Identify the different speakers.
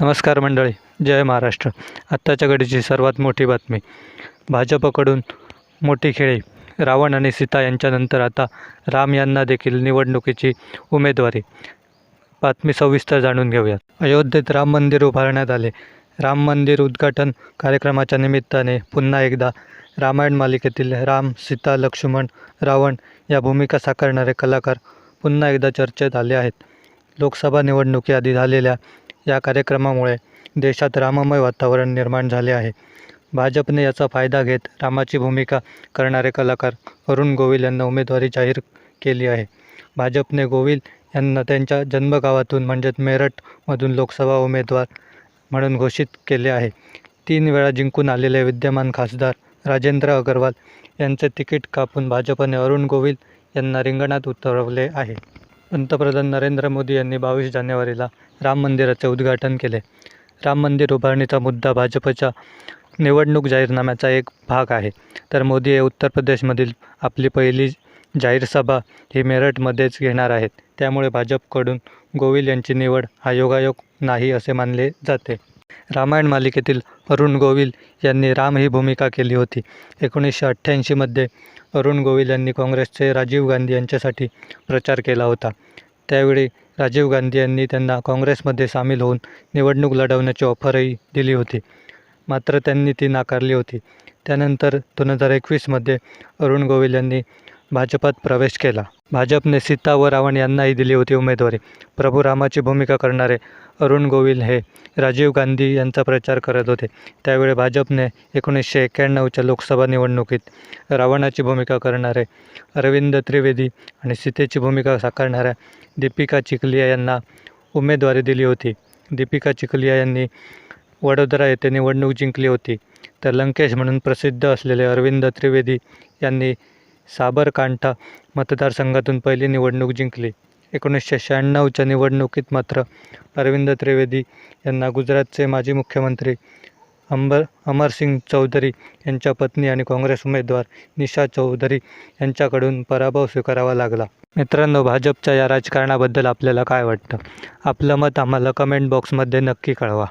Speaker 1: नमस्कार मंडळी जय महाराष्ट्र. आत्ताच्या घडीची सर्वात मोठी बातमी. भाजपकडून मोठी खेळी. रावण आणि सीता यांच्यानंतर आता राम यांना देखील निवडणुकीची उमेदवारी. बातमी सविस्तर जाणून घेऊयात. अयोध्येत राम मंदिर उभारण्यात आले. राम मंदिर उद्घाटन कार्यक्रमाच्या निमित्ताने पुन्हा एकदा रामायण मालिकेतील राम सीता लक्ष्मण रावण या भूमिका साकारणारे कलाकार पुन्हा एकदा चर्चेत आले आहेत. लोकसभा निवडणुकीआधी झालेल्या या कार्यक्रमामुळे देशात राममय वातावरण निर्माण झाले आहे. भाजपने याचा फायदा घेत रामाची भूमिका करणारे कलाकार अरुण गोविल यांना उमेदवारी जाहीर केली आहे. भाजपने गोविल यांना त्यांच्या जन्मगावातून म्हणजेच मेरठमधून लोकसभा उमेदवार म्हणून घोषित केले आहे. तीन वेळा जिंकून आलेले विद्यमान खासदार राजेंद्र अगरवाल यांचे तिकीट कापून भाजपने अरुण गोविल यांना रिंगणात उतरवले आहे. पंतप्रधान नरेंद्र मोदी यांनी बावीस जानेवारीला राम मंदिराचे उद्घाटन केले. राम मंदिर उभारणीचा मुद्दा भाजपच्या निवडणूक जाहीरनाम्याचा एक भाग आहे. तर मोदी हे उत्तर प्रदेशमधील आपली पहिली जाहीर सभा ही मेरठमध्येच घेणार आहेत. त्यामुळे भाजपकडून गोविल यांची निवड हा योगायोग नाही असे मानले जाते. रामायण मालिकेतील अरुण गोविल यांनी राम ही भूमिका केली होती. एकोणीसशे अठ्ठ्याऐंशीमध्ये अरुण गोविल यांनी काँग्रेसचे राजीव गांधी यांच्यासाठी प्रचार केला होता. त्यावेळी राजीव गांधी यांनी त्यांना काँग्रेसमध्ये सामील होऊन निवडणूक लढवण्याची ऑफरही दिली होती. मात्र त्यांनी ती नाकारली होती. त्यानंतर दोन हजार एकवीसमध्ये अरुण गोविल यांनी भाजपात प्रवेश केला. भाजपने सीता व रावण यांनाही दिली होती उमेदवारी. प्रभू रामाची भूमिका करणारे अरुण गोविल हे राजीव गांधी यांचा प्रचार करत होते. त्यावेळी भाजपने एकोणीसशे एक्क्याण्णवच्या लोकसभा निवडणुकीत रावणाची भूमिका करणारे अरविंद त्रिवेदी आणि सीतेची भूमिका साकारणाऱ्या दीपिका चिखलिया यांना उमेदवारी दिली होती. दीपिका चिखलिया यांनी वडोदरा येथे निवडणूक जिंकली होती. तर लंकेश म्हणून प्रसिद्ध असलेले अरविंद त्रिवेदी यांनी साबरकांठा मतदारसंघातून पहिली निवडणूक जिंकली. एकोणीसशे शहाण्णवच्या निवडणुकीत मात्र अरविंद त्रिवेदी यांना गुजरातचे माजी मुख्यमंत्री अंबर अमरसिंग चौधरी यांच्या पत्नी आणि काँग्रेस उमेदवार निशा चौधरी यांच्याकडून पराभव स्वीकारावा लागला. मित्रांनो भाजपच्या या राजकारणाबद्दल आपल्याला काय वाटतं? आपलं मत आम्हाला कमेंट बॉक्समध्ये नक्की कळवा.